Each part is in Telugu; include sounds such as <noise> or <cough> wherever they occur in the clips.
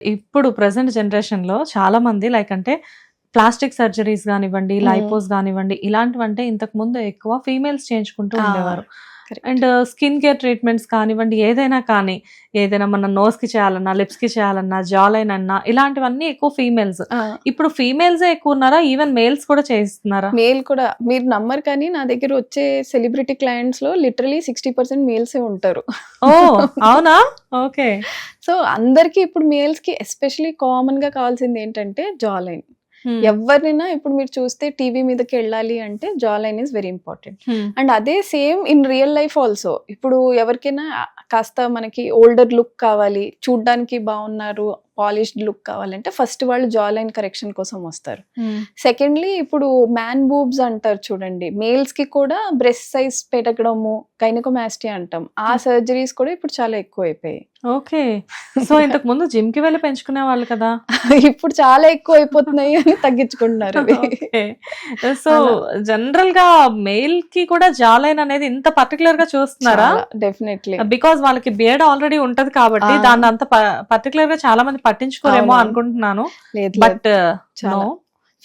ఇప్పుడు ప్రెసెంట్ జనరేషన్లో చాలా మంది లైక్ అంటే ప్లాస్టిక్ సర్జరీస్ కానివ్వండి Hmm. లైపోస్ కానివ్వండి ఇలాంటివంటే ఇంతకు ముందు ఎక్కువ ఫీమేల్స్ చేయించుకుంటూ ఉండేవారు. అండ్ స్కిన్ కేర్ ట్రీట్మెంట్స్ కానివ్వండి ఏదైనా కానీ ఏదైనా మన నోస్కి చేయాలన్నా లిప్స్కి చేయాలన్నా జాలైన్ అన్నా ఇలాంటివన్నీ ఎక్కువ ఫీమేల్స్ ఇప్పుడు ఫీమేల్స్ ఎక్కువ ఉన్నారా? ఈవెన్ మేల్స్ కూడా చేయిస్తున్నారా మేల్ కూడా మీరు నమ్మరు కానీ నా దగ్గర వచ్చే సెలబ్రిటీ క్లయింట్స్లో లిటరలీ సిక్స్టీ పర్సెంట్ మేల్సే ఉంటారు. ఓ అవునా? ఓకే సో అందరికి ఇప్పుడు మేల్స్కి ఎస్పెషలీ కామన్గా కావాల్సింది ఏంటంటే జా లైన్ Hmm. ఎవరినైనా ఇప్పుడు మీరు చూస్తే టీవీ మీదకి వెళ్ళాలి అంటే jaw line is very important Hmm. And అదే same in real life also ఇప్పుడు ఎవరికైనా కాస్త మనకి ఓల్డర్ లుక్ కావాలి చూడ్డానికి బాగున్నారు పాలిష్డ్ లుక్ కావాలంటే ఫస్ట్ వాళ్ళు జా లైన్ కరెక్షన్ కోసం వస్తారు. Hmm. సెకండ్లీ ఇప్పుడు మ్యాన్ బూబ్స్ అంటారు చూడండి మేల్స్కి కూడా బ్రెస్ట్ సైజ్ పెరగడము గైనకోమాస్టీ అంటాం. ఆ సర్జరీస్ కూడా ఇప్పుడు చాలా ఎక్కువ అయిపోయాయి ఓకే. సో ఇంతకు ముందు జిమ్కి వెళ్ళి పెంచుకునే వాళ్ళు కదా? <laughs> ఇప్పుడు చాలా ఎక్కువ అయిపోతున్నాయి అని తగ్గించుకుంటున్నారు. సో జనరల్గా మెయిల్కి కూడా జాలైన్ అనేది ఇంత పర్టికులర్గా చూస్తున్నారా? డెఫినెట్లీ బికాస్ వాళ్ళకి బియర్డ్ ఆల్రెడీ ఉంటది కాబట్టి. దాన్ని అంత పర్టికులర్గా చాలా మంది పట్టించుకోరేమో. అనుకుంటున్నాను. బట్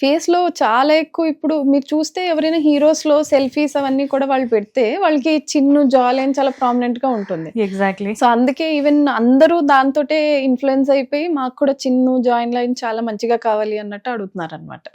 చాలా. ఫేస్లో చాలా ఎక్కువ ఇప్పుడు మీరు చూస్తే ఎవరైనా హీరోస్లో సెల్ఫీస్ అవన్నీ కూడా వాళ్ళు పెడితే వాళ్ళకి చిన్ను జా లైన్ చాలా ప్రామినెంట్గా ఉంటుంది ఎగ్జాక్ట్లీ సో అందుకే ఈవెన్ అందరూ దాంతోటే ఇన్ఫ్లుయెన్స్ అయిపోయి మాకు కూడా చిన్ను జాయిన్ లైన్ చాలా మంచిగా కావాలి అన్నట్టు అడుగుతున్నారు అనమాట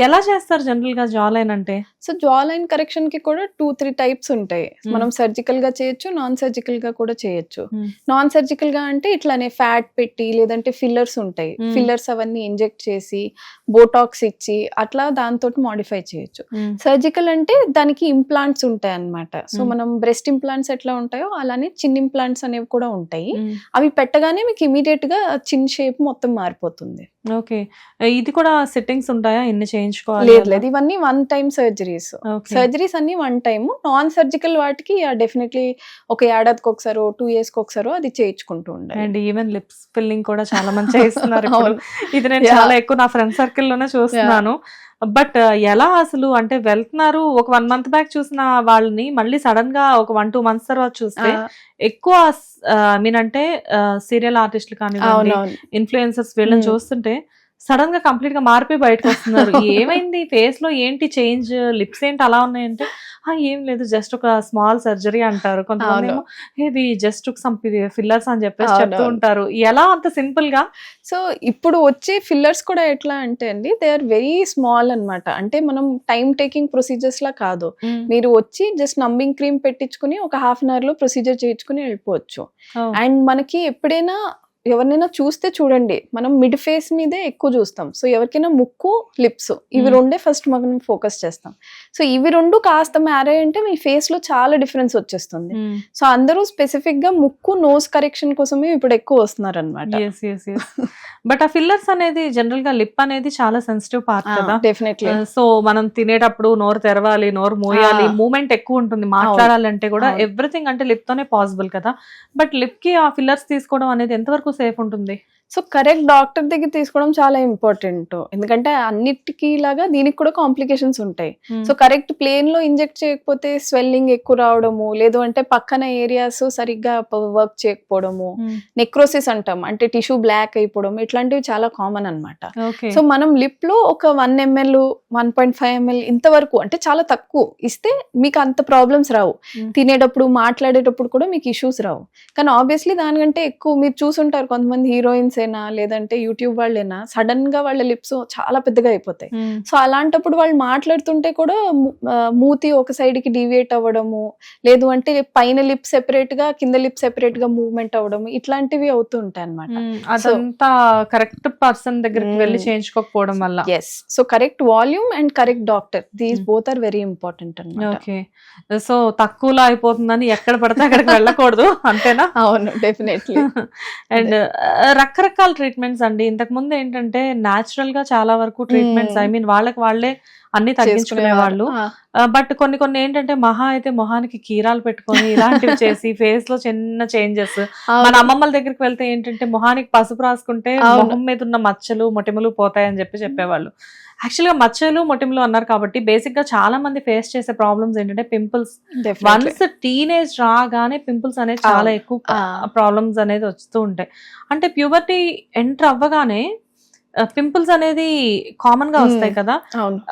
ఎలా చేస్తారు జనరల్గా జాలైన్ అంటే సో జా లైన్ కరెక్షన్కి కూడా టూ త్రీ టైప్స్ ఉంటాయి. మనం సర్జికల్గా చేయొచ్చు నాన్ సర్జికల్గా కూడా చేయొచ్చు. నాన్ సర్జికల్గా అంటే ఇట్లానే ఫ్యాట్ పెట్టి లేదంటే ఫిల్లర్స్ ఉంటాయి. ఫిల్లర్స్ అవన్నీ ఇంజెక్ట్ చేసి బోటాక్స్ ఇచ్చి అట్లా దాంతో మాడిఫై చేయొచ్చు. సర్జికల్ అంటే దానికి ఇంప్లాంట్స్ ఉంటాయి అన్నమాట సో Hmm. మనం బ్రెస్ట్ ఇంప్లాంట్స్ ఎట్లా ఉంటాయో అలానే చిన్న ఇంప్లాంట్స్ అనేవి కూడా ఉంటాయి. అవి పెట్టగానే మీకు ఇమీడియట్గా చిన్న షేప్ మొత్తం మారిపోతుంది. ఓకే. ఇది కూడా సిట్టింగ్స్ ఉంటాయా? ఇన్ని చేయించుకోవాలి లేదు లేదు. ఇవన్నీ వన్ టైం సర్జరీస్. సర్జరీస్ అన్ని వన్ టైం నాన్ సర్జికల్ వాటికి డెఫినెట్లీ ఒక ఏడాదికి ఒకసారో టూ ఇయర్స్ ఒకసారో అది చేయించుకుంటూ ఉండాలి. అండ్ ఈవెన్ లిప్స్ ఫిల్లింగ్ కూడా చాలా మంది చేస్తున్నారు. <laughs> ఇది నేను. చాలా ఎక్కువ నా ఫ్రెండ్ సర్కిల్లోనే చూస్తున్నాను. బట్ ఎలా అసలు అంటే వెళ్తున్నారు ఒక వన్ మంత్ బ్యాక్ చూసిన వాళ్ళని మళ్ళీ సడన్గా ఒక వన్ టూ మంత్స్ తర్వాత చూస్తే ఎక్కువ మీన్ అంటే సీరియల్ ఆర్టిస్టులు అవునవును ఇన్ఫ్లుయెన్సర్స్ వీళ్ళని. చూస్తుంటే సడన్గా కంప్లీట్గా మారిపోయి బయటకు వస్తున్నారు. <laughs> ఏమైంది? ఫేస్లో ఏంటి చేంజ్? లిప్స్ ఏంటి అలా ఉన్నాయంటే "ఆ, ఏం లేదు జస్ట్ ఒక స్మాల్ సర్జరీ అంటారు. కొంతమంది. ఏమో ఇది జస్ట్ సమ్ ఫిల్లర్స్ అని చెప్పేసి చెప్తూ. ఉంటారు. ఎలా అంత సింపుల్గా? సో ఇప్పుడు వచ్చే ఫిల్లర్స్ కూడా ఎట్లా అంటే అండి దే ఆర్ వెరీ స్మాల్ అన్నమాట. అంటే మనం టైం టేకింగ్ ప్రొసీజర్స్ లా కాదు. మీరు వచ్చి జస్ట్ నంబింగ్ క్రీమ్ పెట్టించుకుని ఒక హాఫ్ అన్ అవర్లో ప్రొసీజర్ చేయించుకుని వెళ్ళిపోవచ్చు. అండ్ మనకి ఎప్పుడైనా ఎవరినైనా చూస్తే చూడండి మనం మిడ్ ఫేస్ మీదే ఎక్కువ చూస్తాం. సో ఎవరికైనా ముక్కు లిప్స్ ఇవి Hmm. రెండే ఫస్ట్ మనం ఫోకస్ చేస్తాం. సో ఇవి రెండు కాస్త మ్యారే అంటే మీ ఫేస్లో చాలా డిఫరెన్స్ వచ్చేస్తుంది. సో అందరూ స్పెసిఫిక్గా ముక్కు నోస్ కరెక్షన్ కోసమే ఇప్పుడు ఎక్కువ వస్తున్నారు అనమాట <laughs> బట్ ఆ ఫిల్లర్స్ అనేది జనరల్గా లిప్ అనేది చాలా సెన్సిటివ్ పార్ట్ కదా. డెఫినెట్లీ. సో మనం తినేటప్పుడు నోరు తెరవాలి నోరు మోయాలి. మూమెంట్ ఎక్కువ ఉంటుంది మాట్లాడాలంటే కూడా. ఎవ్రీథింగ్ అంటే లిప్ తోనే పాసిబుల్ కదా. బట్ లిప్కి ఆ ఫిల్లర్స్ తీసుకోవడం అనేది ఎంతవరకు సేఫ్ ఉంటుంది? సో కరెక్ట్ డాక్టర్ దగ్గర తీసుకోవడం చాలా ఇంపార్టెంట్. ఎందుకంటే అన్నిటికీ లాగా దీనికి కూడా కాంప్లికేషన్స్ ఉంటాయి. సో కరెక్ట్ ప్లేన్లో ఇంజెక్ట్ చేయకపోతే స్వెల్లింగ్ ఎక్కువ రావడము లేదు అంటే పక్కన ఏరియాస్ సరిగ్గా వర్క్ చేయకపోవడము నెక్రోసిస్ అంటాం అంటే టిష్యూ బ్లాక్ అయిపోవడం ఇట్లాంటివి చాలా కామన్ అన్నమాట. ఓకే. సో మనం లిప్లో ఒక one ML one point five ML ఇంతవరకు అంటే చాలా తక్కువ ఇస్తే మీకు అంత ప్రాబ్లమ్స్ రావు. Hmm. తినేటప్పుడు మాట్లాడేటప్పుడు కూడా మీకు ఇష్యూస్ రావు. కానీ ఆబ్వియస్లీ దానికంటే ఎక్కువ మీరు చూసుంటారు కొంతమంది హీరోయిన్స్ అయినా లేదంటే యూట్యూబ్ వాళ్ళైనా సడన్గా వాళ్ళ లిప్స్ చాలా పెద్దగా అయిపోతాయి. సో అలాంటప్పుడు వాళ్ళు మాట్లాడుతుంటే కూడా మూతి ఒక సైడ్కి డివియేట్ అవ్వడము లేదు అంటే పైన లిప్ సెపరేట్గా కింద లిప్ సెపరేట్గా మూవ్మెంట్ అవ్వడము ఇట్లాంటివి అవుతూ ఉంటాయి అనమాట అదంతా కరెక్ట్ పర్సన్ దగ్గరికి వెళ్ళి. చేయించుకోకపోవడం వల్ల. Yes so correct volume and correct doctor. These. Both are very important అనమాట ఓకే. సో తక్కువలో అయిపోతుందని ఎక్కడ పడితే అక్కడికి వెళ్ళకూడదు. అంతేనా? అవును. డెఫినెట్లీ <laughs> అండ్ రకరకాల ట్రీట్మెంట్స్ అండి. ఇంతకు ముందు ఏంటంటే నాచురల్గా చాలా వరకు ట్రీట్మెంట్స్. ఐ మీన్ వాళ్ళకి వాళ్ళే అన్ని తగ్గించుకునే వాళ్ళు. బట్ కొన్ని కొన్ని ఏంటంటే మహా అయితే మొహానికి కీరాలు పెట్టుకొని ఇలాంటివి చేసి <laughs> ఫేస్లో చిన్న చేంజెస్ మన అమ్మమ్మల దగ్గరికి వెళ్తే ఏంటంటే మొహానికి పసుపు రాసుకుంటే. మొహం మీద ఉన్న మచ్చలు మొటిమలు పోతాయని చెప్పి చెప్పేవాళ్ళు. యాక్చువల్గా మచ్చలు మొటిమలు అన్నారు కాబట్టి బేసిక్గా చాలా మంది ఫేస్ చేసే ప్రాబ్లమ్స్ ఏంటంటే పింపుల్స్ వన్స్ టీనేజ్ రాగానే పింపుల్స్ అనేది చాలా. ఎక్కువ. ప్రాబ్లమ్స్ అనేది వస్తూ ఉంటాయి. అంటే ప్యూబర్టీ ఎంటర్ అవ్వగానే పింపుల్స్ అనేది కామన్గా Hmm. వస్తాయి కదా.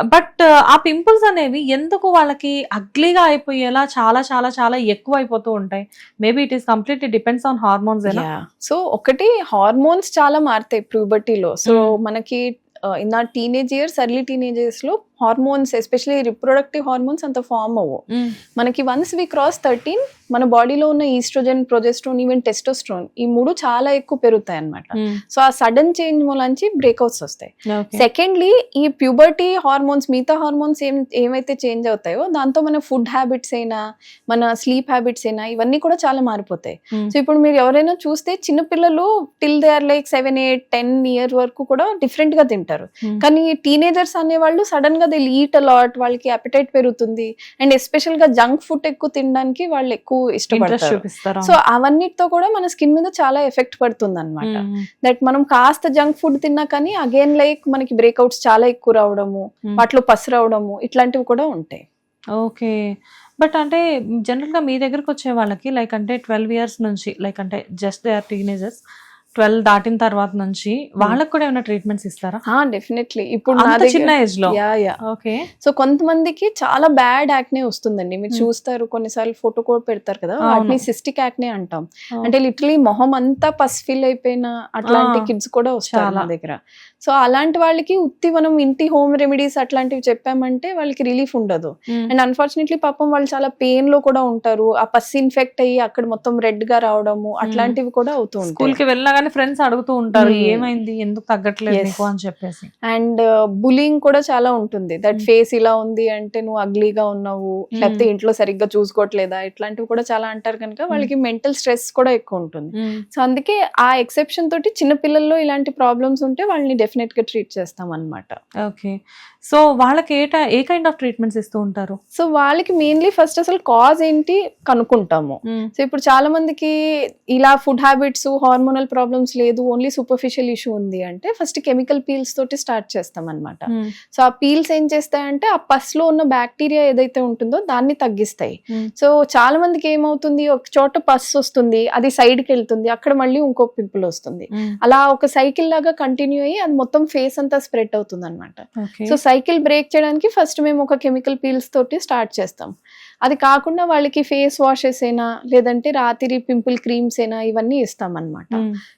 బట్ ఆ పింపుల్స్ అనేవి ఎందుకు వాళ్ళకి అగ్లీగా అయిపోయేలా చాలా చాలా చాలా ఎక్కువ అయిపోతూ ఉంటాయి? Maybe it is completely depends on hormones so ఒకటి హార్మోన్స్ చాలా మారుతాయి ప్యూబర్టీలో సో Mm. మనకి ఇన్ నా టీనేజ్ ఇయర్స్ ఎర్లీ టీనేజ్లో హార్మోన్స్ ఎస్పెషలీ రిప్రొడక్టివ్ హార్మోన్స్ అంత ఫామ్ అవ్వవు మనకి వన్స్ వి క్రాస్ థర్టీన్ మన బాడీలో ఉన్న ఈస్ట్రోజన్ ప్రొజెస్ట్రోన్ ఈవెన్ టెస్టోస్ట్రోన్ ఈ మూడు చాలా ఎక్కువ పెరుగుతాయి అన్నమాట. సో ఆ సడన్ చేంజ్ మూలంచి బ్రేక్అవుట్స్ వస్తాయి. సెకండ్లీ ఈ ప్యూబర్టీ హార్మోన్స్ మిగతా హార్మోన్స్ ఏం ఏమైతే చేంజ్ అవుతాయో దాంతో మన ఫుడ్ హ్యాబిట్స్ అయినా మన స్లీప్ హ్యాబిట్స్ అయినా ఇవన్నీ కూడా చాలా మారిపోతాయి. సో ఇప్పుడు మీరు ఎవరైనా చూస్తే చిన్నపిల్లలు till they are like seven eight ten year వరకు కూడా డిఫరెంట్గా తింటారు. కానీ టీనేజర్స్ అనేవాళ్ళు సడన్గా దే ఈట్ అలాట్ వాళ్ళకి అపిటైట్ పెరుగుతుంది. అండ్ ఎస్పెషల్గా జంక్ ఫుడ్ ఎక్కువ తినడానికి వాళ్ళు ఎక్కువ ఇష్టపడతారు. సో అవన్నిటితో కూడా మన స్కిన్ మీద చాలా ఎఫెక్ట్ పడుతుంది అనమాట దట్ మనం కాస్త జంక్ ఫుడ్ తిన్నా కానీ అగైన్ లైక్ మనకి బ్రేక్అవుట్స్ చాలా ఎక్కువ రావడము వాటిలో పసు రావడము ఇట్లాంటివి కూడా ఉంటాయి. ఓకే బట్ అంటే జనరల్గా మీ దగ్గరకు వచ్చే వాళ్ళకి లైక్ అంటే ట్వెల్వ్ ఇయర్స్ నుంచి లైక్ అంటే just they are teenagers twelve దాటిన తర్వాత నుంచి వాళ్ళకి కూడా ఏమైనా ట్రీట్మెంట్స్ ఇస్తారా? డెఫినెట్లీ ఇప్పుడు నా చిన్న ఏజ్లో? యా యా ఓకే సో కొంతమందికి చాలా బ్యాడ్ యాక్నే వస్తుందండి. మీరు చూస్తారు కొన్నిసార్లు ఫోటో కూడా పెడతారు కదా. వాటిని సిస్టిక్ యాక్నే అంటాం. అంటే లిటరలీ మొహం అంతా పసిఫిల్ అయిపోయిన అట్లాంటి కిడ్స్ కూడా వస్తారు. మా దగ్గర. సో అలాంటి వాళ్ళకి ఉత్తి మనం ఇంటి హోమ్ రెమెడీస్ అట్లాంటివి చెప్పామంటే వాళ్ళకి రిలీఫ్ ఉండదు. అండ్ అన్ఫార్చునేట్లీ పాపం వాళ్ళు చాలా పెయిన్లో కూడా ఉంటారు. ఆ పసి ఇన్ఫెక్ట్ అయ్యి అక్కడ మొత్తం రెడ్గా రావడము అట్లాంటివి కూడా అవుతూ ఉంటాయి. కానీ ఫ్రెండ్స్ అడుగుతూ ఉంటారు Hmm. ఏమైంది? ఎందుకు తగ్గట్లేదు. నీకు? అని చెప్పేసి. అండ్ బులింగ్ కూడా చాలా ఉంటుంది. దట్. ఫేస్ ఇలా ఉంది అంటే నువ్వు అగ్లీగా ఉన్నావు Mm. లేకపోతే ఇంట్లో సరిగ్గా చూసుకోవట్లేదా? ఇట్లాంటివి కూడా చాలా అంటారు కనుక వాళ్ళకి మెంటల్ స్ట్రెస్ కూడా ఎక్కువ ఉంటుంది. సో అందుకే ఆ ఎక్సెప్షన్ తోటి చిన్న పిల్లల్లో ఇలాంటి ప్రాబ్లమ్స్ ఉంటే వాళ్ళని డెఫినెట్గా ట్రీట్ చేస్తాం అనమాట ఓకే సో వాళ్ళకి ఏ టై- ఏ కైండ్ ఆఫ్ ట్రీట్మెంట్స్ ఇస్తూ ఉంటారు? సో వాళ్ళకి మెయిన్లీ ఫస్ట్ అసలు కాజ్ ఏంటి కనుక్కుంటాము. సో ఇప్పుడు చాలా మందికి ఇలా ఫుడ్ హ్యాబిట్స్ హార్మోనల్ ప్రాబ్లమ్స్ లేదు ఓన్లీ సూపర్ఫిషియల్ ఇష్యూ ఉంది అంటే ఫస్ట్ కెమికల్ పీల్స్ తోటి స్టార్ట్ చేస్తాం అనమాట సో ఆ పీల్స్ ఏం చేస్తాయంటే ఆ పస్లో ఉన్న బ్యాక్టీరియా ఏదైతే ఉంటుందో దాన్ని తగ్గిస్తాయి. సో చాలా మందికి ఏమవుతుంది? ఒక చోట పస్ వస్తుంది అది side కి వెళ్తుంది అక్కడ మళ్ళీ ఇంకో పింపుల్ వస్తుంది. అలా ఒక సైకిల్ లాగా కంటిన్యూ అయ్యి అది మొత్తం ఫేస్ అంతా స్ప్రెడ్ అవుతుంది అనమాట సో సైకిల్ బ్రేక్ చేయడానికి ఫస్ట్ మేము ఒక కెమికల్ పీల్స్ తోటి స్టార్ట్ చేస్తాం. అది కాకుండా వాళ్ళకి ఫేస్ వాషెస్ అయినా లేదంటే రాత్రి పింపుల్ క్రీమ్స్ అయినా ఇవన్నీ ఇస్తాం అనమాట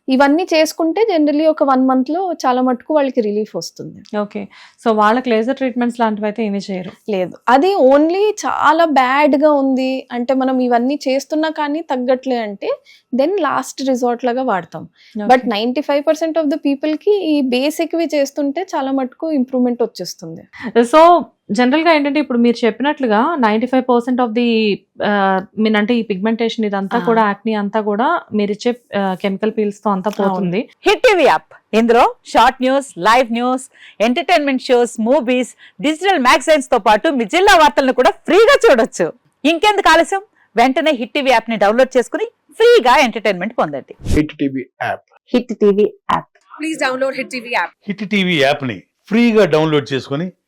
ఇవన్నీ చేసుకుంటే జనరలీ ఒక వన్ మంత్లో చాలా మటుకు వాళ్ళకి రిలీఫ్ వస్తుంది. ఓకే. సో వాళ్ళకి లేజర్ ట్రీట్మెంట్స్ లాంటివి అయితే ఏమీ చేయరు. లేదు. అది ఓన్లీ చాలా బ్యాడ్గా ఉంది. అంటే మనం ఇవన్నీ చేస్తున్నా కానీ తగ్గట్లే అంటే దెన్ లాస్ట్ రిసార్ట్ లాగా వాడతాం. But ninety five percent of the పీపుల్కి ఈ బేసిక్ వి చేస్తుంటే చాలా మటుకు ఇంప్రూవ్మెంట్ వచ్చేస్తుంది. సో జనరల్గా ఏంటంటే ఇప్పుడు మీరు చెప్పినట్లుగా ninety five percent of the mean అంటే ఈ పిగ్మెంటేషన్ ఇదంతా. కూడా యాక్ని అంతా కూడా మీరు ఇచ్చే కెమికల్ పీల్స్తో అంతా పోతుంది. Hit TV app. ఇందులో short news live news entertainment shows movies digital మ్యాగజైన్స్తో పాటు మీ జిల్లా వార్తలను కూడా ఫ్రీగా చూడొచ్చు. ఇంకెందుకు ఆలస్యం? వెంటనే హిట్ టీవీ యాప్ని డౌన్లోడ్ చేసుకుని ఫ్రీగా ఎంటర్టైన్మెంట్ పొందండి. Hit TV app. Hit TV app. Hit TV యాప్ని ఫ్రీగా డౌన్లోడ్ చేసుకొని